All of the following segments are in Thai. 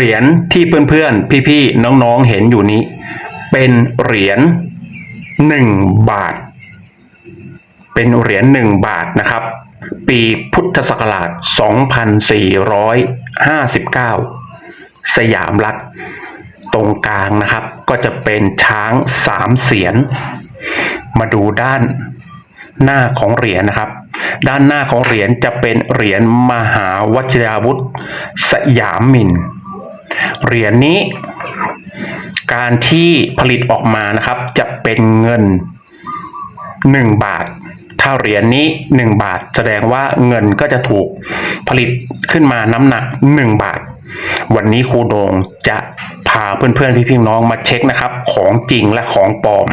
เหรียญที่เพื่อนๆ พี่ๆ น้องๆ เห็นอยู่นี้ เป็นเหรียญหนึ่งบาท เป็นเหรียญหนึ่งบาทนะครับ ปีพุทธศักราช 2459 สยามรัฐ ตรงกลางนะครับ ก็จะเป็นช้างสามเสียน มาดูด้านหน้าของเหรียญนะครับ ด้านหน้าของเหรียญจะเป็นเหรียญมหาวชิราวุธ สยามมิน เหรียญนี้ การที่ผลิตออกมานะครับ จะเป็นเงิน 1 บาท ถ้าเหรียญนี้ 1 บาท แสดงว่าเงินก็จะถูกผลิตขึ้นมาน้ำหนัก 1 บาท วันนี้ครูโดงจะพาเพื่อนๆพี่ๆน้องมาเช็คนะครับ ของจริงและของปลอม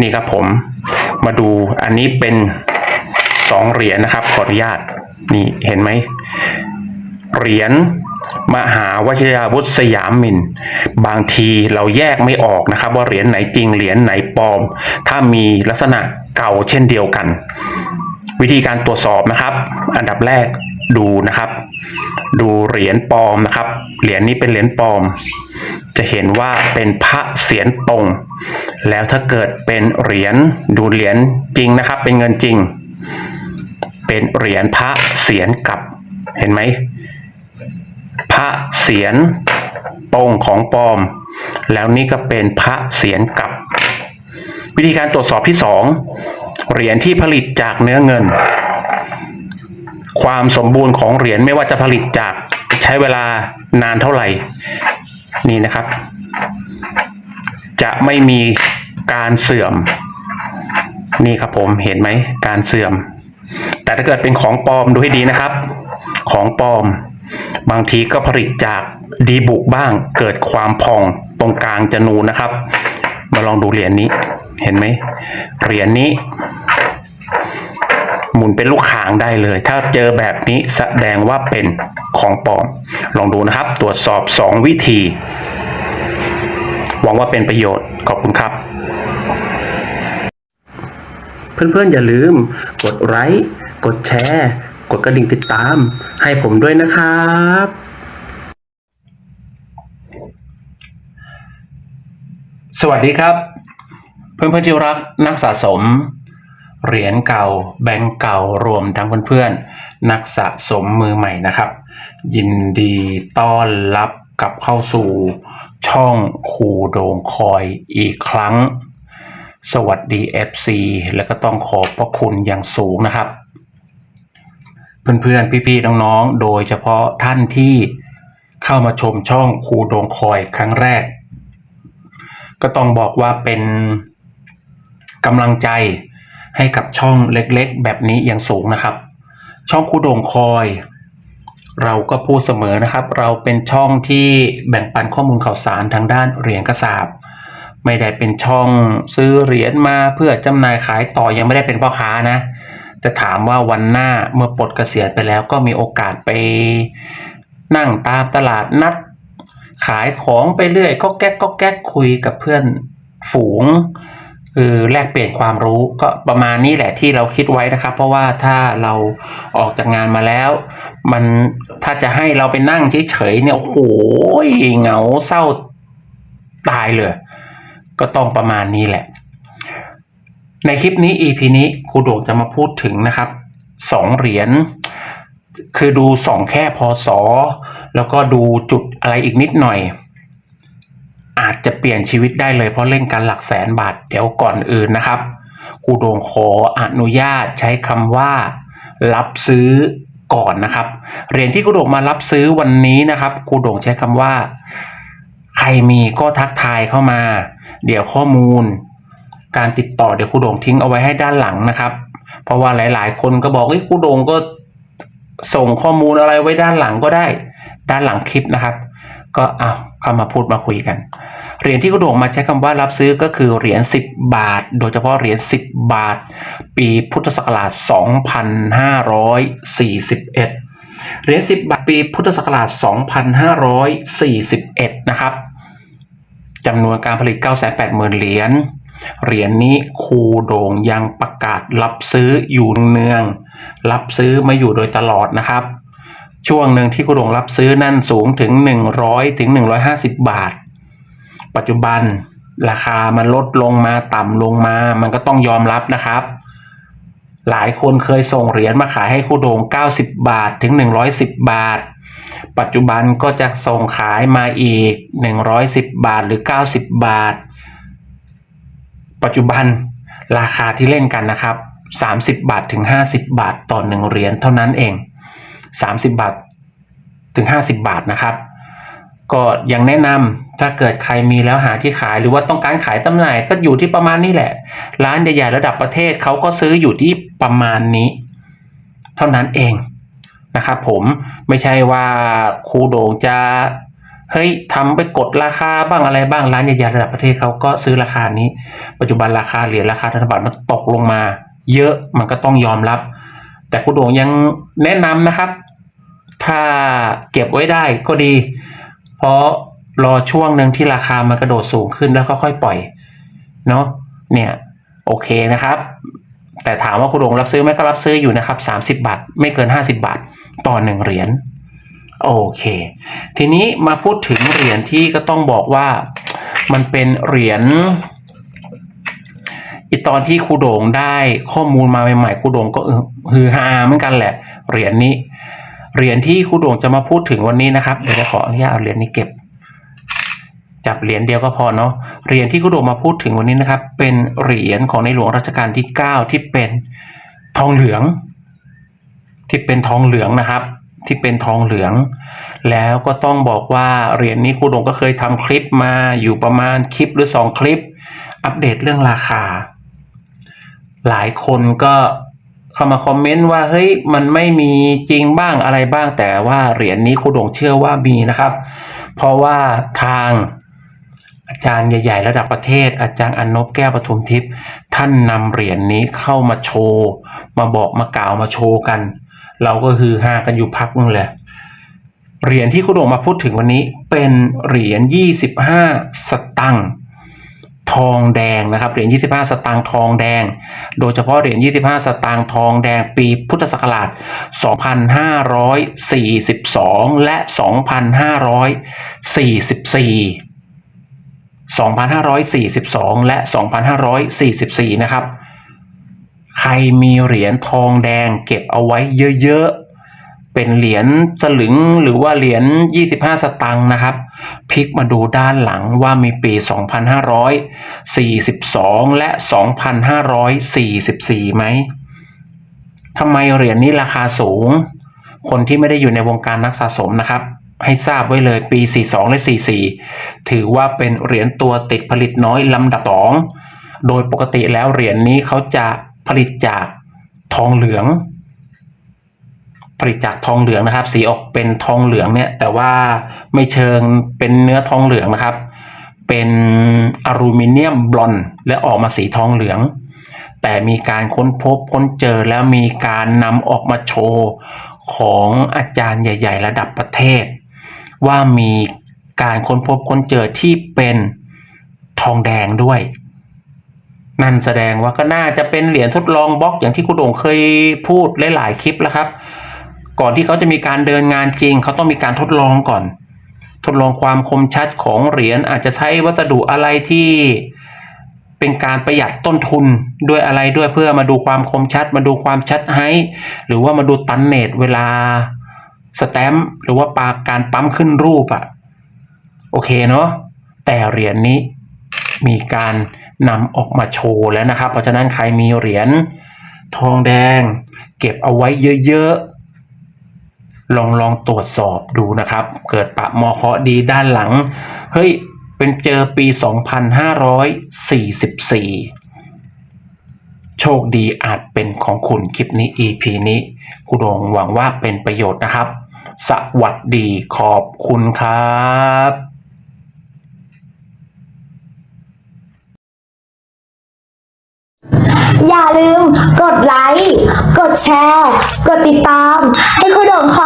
นี่ครับผมมาดูอันนี้เป็นสองเหรียญนะครับขออนุญาตนี่เห็นไหมเหรียญ มหาวชิราวุธสยามมิน บางทีเราแยกไม่ออกนะครับ ว่าเหรียญไหนจริงเหรียญไหนปลอม ถ้ามีลักษณะเก่าเช่นเดียวกัน วิธีการตรวจสอบนะครับ อันดับแรกดูนะครับ ดูเหรียญปลอมนะครับ เหรียญนี้เป็นเหรียญปลอม จะเห็นว่าเป็นพระเสียรตรง แล้วถ้าเกิดเป็นเหรียญดูเหรียญจริงนะครับ เป็นเงินจริง เป็นเหรียญพระเสียรกลับเห็นไหม พระเสียรตรงของปลอม แล้วนี่ก็เป็นพระเสียรกลับ วิธีการตรวจสอบที่สองเหรียญที่ผลิตจากเนื้อเงิน ความสมบูรณ์ของเหรียญไม่ว่าจะผลิตจากใช้เวลานานเท่าไหร่ นี่นะครับ จะไม่มีการเสื่อม นี่ครับผมเห็นไหมการเสื่อม แต่ถ้าเกิดเป็นของปลอมดูให้ดีนะครับ ของปลอม บางทีก็ผลิตจากดีบุกบ้างเกิดความพองตรงกลางจะนูนนะครับ มาลองดูเหรียญนี้เห็นไหมเหรียญนี้ หมุนเป็นลูกหางได้เลย ถ้าเจอแบบนี้แสดงว่าเป็นของปลอม ลองดูนะครับ ตรวจสอบ 2 วิธี หวังว่าเป็นประโยชน์ ขอบคุณครับ เพื่อนๆอย่าลืม กดไลค์กดแชร์ กดกระดิ่งติดตาม ให้ผมด้วยนะครับ สวัสดีครับ เพื่อนๆที่รักนักสะสม เหรียญเก่า แบงก์เก่ารวมทั้งเพื่อนๆนักสะสมมือใหม่นะครับ ยินดีต้อนรับกลับเข้าสู่ช่องคูโดงคอยอีกครั้ง สวัสดี FC และก็ต้องขอบพระคุณอย่างสูงนะครับ เพื่อนๆ พี่ๆ น้องๆ โดยเฉพาะท่านที่เข้ามาชมช่องครูดงคอยครั้งแรก ก็ต้องบอกว่าเป็นกำลังใจให้กับช่องเล็กๆ แบบนี้อย่างสูงนะครับ ช่องครูดงคอย เราก็พูดเสมอนะครับ เราเป็นช่องที่แบ่งปันข้อมูลข่าวสารทางด้านเหรียญกระสาบไม่ได้เป็นช่องซื้อเหรียญมาเพื่อจำหน่ายขายต่อยังไม่ได้เป็นพ่อค้านะ แต่ถามว่าวันหน้าเมื่อปลดเกษียณไปแล้วก็มีโอกาสไปนั่งตามตลาดนัด ขายของไปเรื่อยก็แก๊กก็แก๊กคุยกับเพื่อนฝูงคือแลกเปลี่ยนความรู้ก็ประมาณนี้แหละที่เราคิดไว้นะครับ เพราะว่าถ้าเราออกจากงานมาแล้ว มันถ้าจะให้เราไปนั่งเฉยๆเนี่ยโอ้โหเหงาเศร้าตายเลย ก็ต้องประมาณนี้แหละ ในคลิปนี้ EP นี้ครูโด่งจะมาพูดถึงนะครับสองเหรียญคือดูสองแค่พศแล้วก็ดูจุดอะไรอีกนิดหน่อย อาจจะเปลี่ยนชีวิตได้เลยเพราะเล่นกันหลักแสนบาทเดี๋ยวก่อนอื่นนะครับครูโด่งขออนุญาตใช้คำว่า รับซื้อก่อนนะครับเหรียญที่ครูโด่งมารับซื้อวันนี้นะครับครูโด่งใช้คำว่า ใครมีก็ทักทายเข้ามา เดี๋ยวข้อมูล การติดต่อเดี๋ยวครูโด่งทิ้งเอาไว้ให้ด้านหลังนะครับ เพราะว่าหลายๆ คนก็บอกว่าครูโด่งก็ส่งข้อมูลอะไรไว้ด้านหลังก็ได้ ด้านหลังคลิปนะครับ ก็เอาเข้ามาพูดมาคุยกันเหรียญที่ครูโด่งมาใช้คำว่ารับซื้อก็คือเหรียญ10 บาท โดยเฉพาะเหรียญ10 บาท ปีพุทธศักราช 2541 เหรียญ10 บาทปีพุทธศักราช 2541 นะครับจำนวนการผลิต 980,000 เหรียญ เหรียญนี้ครูโด่งยังประกาศรับซื้ออยู่เนืองๆรับซื้อมาอยู่โดยตลอดนะครับ ช่วงหนึ่งที่คุณโด่งรับซื้อนั่นสูงถึง 100ถึง150 บาท ปัจจุบันราคามันลดลงมาต่ำลงมา มันก็ต้องยอมรับนะครับ หลายคนเคยส่งเหรียญมาขายให้คูโด่ง 90 บาทถึง 110 บาท ปัจจุบันก็จะส่งขายมาอีก 110 บาทหรือ 90 บาท ปัจจุบันราคาที่เล่นกันนะครับ 30 บาทถึง 50 บาทต่อ 1 เหรียญเท่านั้นเอง 30 บาทถึง 50 บาทนะครับ ก็ยังแนะนำถ้าเกิดใครมีแล้วหาที่ขายหรือว่าต้องการขายตำหน่งก็อยู่ที่ประมาณนี้แหละ ร้านใหญ่ๆระดับประเทศเขาก็ซื้ออยู่ที่ประมาณนี้ เท่านั้นเองนะครับผมไม่ใช่ว่าครูโด่งจะ เฮ้ยทำไปกดราคาบ้างอะไรบ้างร้านใหญ่ๆระดับประเทศเขาก็ซื้อราคานี้ ปัจจุบันราคาเหรียญราคาธนบัตรมันตกลงมา เยอะมันก็ต้องยอมรับ แต่ครูโด่งยังแนะนำนะครับ ถ้าเก็บไว้ได้ก็ดี เพราะรอช่วงหนึ่งที่ราคามันกระโดดสูงขึ้นแล้วก็ค่อยปล่อยเนาะเนี่ยโอเคนะครับ แต่ถามว่าคุณหลงรับซื้อไหมก็รับซื้ออยู่นะครับสามสิบาท ไม่เกินห้าสิบาท ต่อหนึ่งเหรียญ โอเค ทีนี้มาพูดถึงเหรียญที่ก็ต้องบอกว่ามันเป็นเหรียญอีตอนที่ครูโด่งได้ข้อมูลมาใหม่ๆครูโด่งก็ฮือฮาเหมือนกันแหละ เหรียญนี้ เหรียญที่ครูโด่งจะมาพูดถึงวันนี้นะครับ เดี๋ยวจะขออนุญาตเอาเหรียญนี้เก็บ จับเหรียญเดียวก็พอเนาะ เหรียญที่คุณโดมมาพูดถึงวันนี้นะครับ เป็นเหรียญของในหลวงรัชกาลที่ 9 ที่เป็นทองเหลือง ที่เป็นทองเหลืองนะครับ ที่เป็นทองเหลือง แล้วก็ต้องบอกว่าเหรียญนี้ครูดงก็เคยทำคลิปมาอยู่ประมาณคลิปหรือ 2 คลิป อัปเดตเรื่องราคา หลายคนก็เข้ามาคอมเมนต์ว่าเฮ้ยมันไม่มีจริงบ้างอะไรบ้างแต่ว่าเหรียญนี้ครูดงเชื่อว่ามีนะครับ เพราะว่าทางอาจารย์ใหญ่ ๆ ระดับประเทศ อาจารย์อนนบแก้วปทุมทิพย์ท่านนำเหรียญนนี้เข้ามาโชว์ มาบอกมากล่าวมาโชว์กัน เราก็คือฮากันอยู่พักนึงเลยเหรียญที่คุณโดงมาพูดถึงวันนี้ เป็นเหรียญ 25 สตังค์ทองแดงนะครับ เหรียญ 25 สตางค์ทองแดง โดยเฉพาะเหรียญ 25 สตางค์ทองแดงปีพุทธศักราช 2542 และ 2544 2542 และ 2544 นะครับ ใครมีเหรียญทองแดงเก็บเอาไว้เยอะๆ เป็นเหรียญสลึงหรือว่าเหรียญ 25 สตังค์นะครับ พลิกมาดูด้านหลังว่ามีปี 2542 และ 2544 ไหมทำไมเหรียญนี้ราคาสูง คนที่ไม่ได้อยู่ในวงการนักสะสมนะครับ ให้ทราบไว้เลยปี 42 และ 44 ถือว่าเป็นเหรียญตัวติดผลิตน้อยลำดับสองโดยปกติแล้วเหรียญนี้เขาจะ ผลิตจากทองเหลือง ผลิตจากทองเหลืองนะครับ สีออกเป็นทองเหลืองเนี่ย แต่ว่าไม่เชิงเป็นเนื้อทองเหลืองนะครับ เป็นอลูมิเนียมบลอนด์และออกมาสีทองเหลือง แต่มีการค้นพบค้นเจอแล้วมีการนำออกมาโชว์ของอาจารย์ใหญ่ ๆ ระดับประเทศ ว่ามีการค้นพบค้นเจอที่เป็นทองแดงด้วย นั่นแสดงว่าก็น่าจะเป็นเหรียญทดลองบล็อกอย่างที่คุณโด่งเคยพูดหลายๆคลิปแล้วครับ ก่อนที่เขาจะมีการเดินงานจริง เขาต้องมีการทดลองก่อน ทดลองความคมชัดของเหรียญอาจจะใช้วัสดุอะไรที่เป็นการประหยัดต้นทุนด้วยอะไรด้วยเพื่อมาดูความคมชัด มาดูความชัดไฮหรือว่ามาดูตันเนตเวลาสแตมป์หรือว่าปาการปั๊มขึ้นรูปอะโอเคเนาะแต่เหรียญนี้มีการ นำออกมาโชว์แล้วนะครับ เพราะฉะนั้นใครมีเหรียญทองแดง เก็บเอาไว้เยอะๆ ลองลองตรวจสอบดูนะครับ เกิดปะมอเคาะดีด้านหลัง เฮ้ย เป็นเจอปี 2544 โชคดีอาจเป็นของคุณคลิปนี้ EP นี้คุณโดงหวังว่าเป็นประโยชน์นะครับ สวัสดีขอบคุณครับ อย่าลืมกดไลค์ กดแชร์ กดติดตาม ให้คุณโด่งคอย